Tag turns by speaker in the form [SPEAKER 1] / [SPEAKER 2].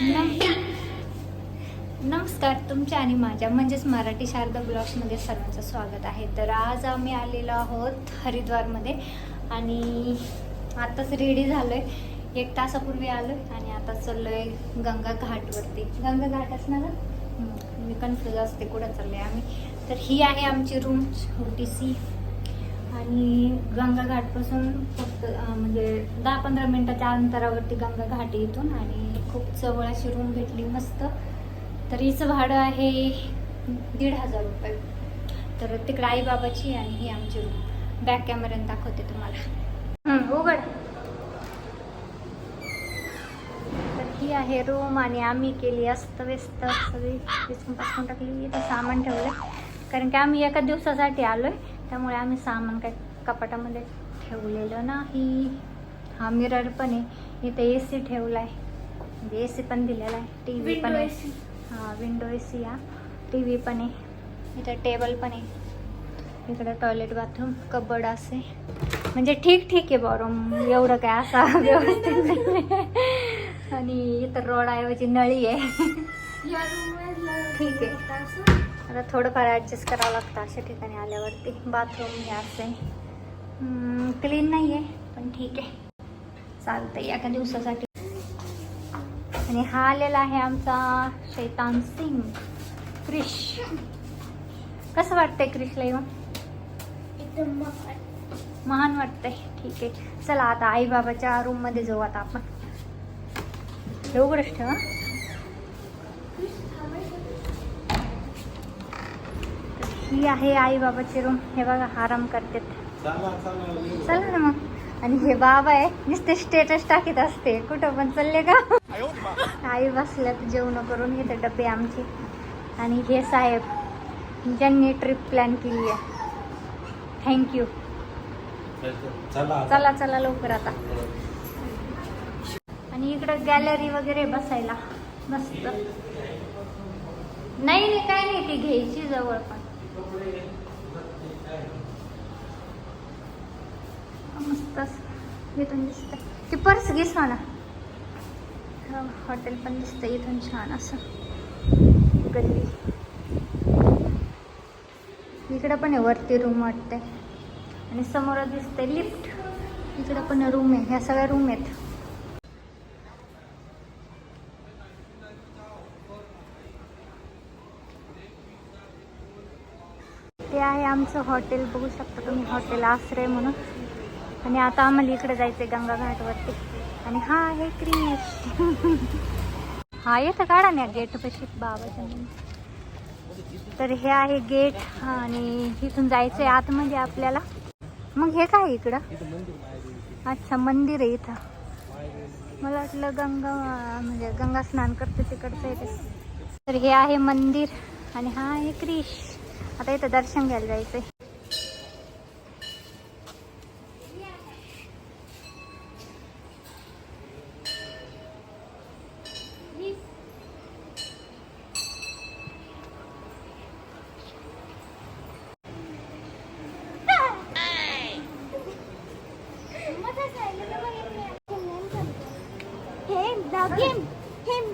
[SPEAKER 1] नम- नमस्कार तुमच्या आणि माझ्या म्हणजेच मराठी शारदा ब्लॉग्समध्ये सर्वांचं स्वागत आहे. तर आज आम्ही आलेलो आहोत हरिद्वारमध्ये आणि आत्ताच रेडी झालो आहे एक तासापूर्वी आलो आहे आणि आता चाललो आहे गंगा घाटवरती. गंगा घाट ना? मी कन्फ्यूज असते कुठं चाललो आहे आम्ही? तर ही आहे आमची रूम छोटीशी आणि गंगा घाटपासून फक्त म्हणजे दहा पंधरा मिनिटाच्या अंतरावरती गंगा घाट इथून आणि खूप जवळ अशी रूम भेटली मस्त. तर हिचं भाडं आहे दीड हजार रुपये. तर तिकडे आईबाबाची आणि ही आमची रूम बॅक कॅमेऱ्याने दाखवते तुम्हाला. उघड. तर ही आहे रूम आणि आम्ही केली अस्तव्यस्त. सगळी विसरून पासून टाकली तर सामान ठेवलं कारण की आम्ही एका दिवसासाठी आलोय त्यामुळे आम्ही सामान काय कपाटामध्ये ठेवलेलं नाही. हा मिरर पण आहे. इथे ए सी ठेवला आहे म्हणजे ए सी पण दिलेला आहे. टी व्ही पण आहे. हा विंडो ए सी हा टी व्ही पण आहे. इथं टेबल पण आहे. इकडं टॉयलेट बाथरूम कबड असे. म्हणजे ठीक ठीक आहे बरं एवढं काय असा व्यवस्थित आणि इथं रोडाऐवजी नळी आहे. ठीक आहे. आता थोडंफार ॲडजस्ट करावं लागतं अशा ठिकाणी आल्यावरती. बाथरूम हे असे. क्लीन नाही आहे पण ठीक आहे. चालतंय. एका दिवसासाठी आणि हा आलेला आहे आमचा शैतान सिंग क्रिश. कसं वाटतंय क्रिशला येऊन? महान. वाटतंय. ठीक आहे. चला आता आई बाबाच्या रूममध्ये जाऊ आता आपण. हे? उघडच ठेवा ही आहे आई बाबाची रूम हे बघा आराम करतात चला ना मग. आणि हे बाबा आहे नुसते स्टेटस टाकीत असते. कुठं पण चालले का? आई बसल्यात जेवण करून घेते डबे आमचे. आणि हे साहेब ज्यांनी ट्रिप प्लॅन केली आहे. थँक्यू चला चला लवकर आता. आणि इकडं गॅलरी वगैरे बसायला. मस्त. नाही नाही काय नाही ती घ्यायची जवळ पण. मस्त. इथून दिसत ती पर्स घे ना हॉटेल पण दिसतं इथून छान असं. गल्ली. इकडं पण आहे वरती रूम वाटते आणि समोर दिसतंय लिफ्ट इकडं पण रूम आहे ह्या सगळ्या रूम आहेत. ते आहे आमचं हॉटेल बघू शकता तुम्ही हॉटेल आश्रय म्हणून. आणि आता आम्हाला इकडे जायचंय गंगा घाटवरती आणि हा आहे क्रिश हा येतं काढा ना गेट पशी बाबाच्या तर हे आहे गेट आणि इथून जायचंय आतमध्ये आपल्याला. मग हे काय इकडं? अच्छा मंदिर आहे इथं. मला वाटलं गंगा म्हणजे गंगा स्नान करते तिकडचं आहे ते. तर हे आहे मंदिर आणि हा आहे क्रिश. आता इथं दर्शन घ्यायला जायचंय. kim kim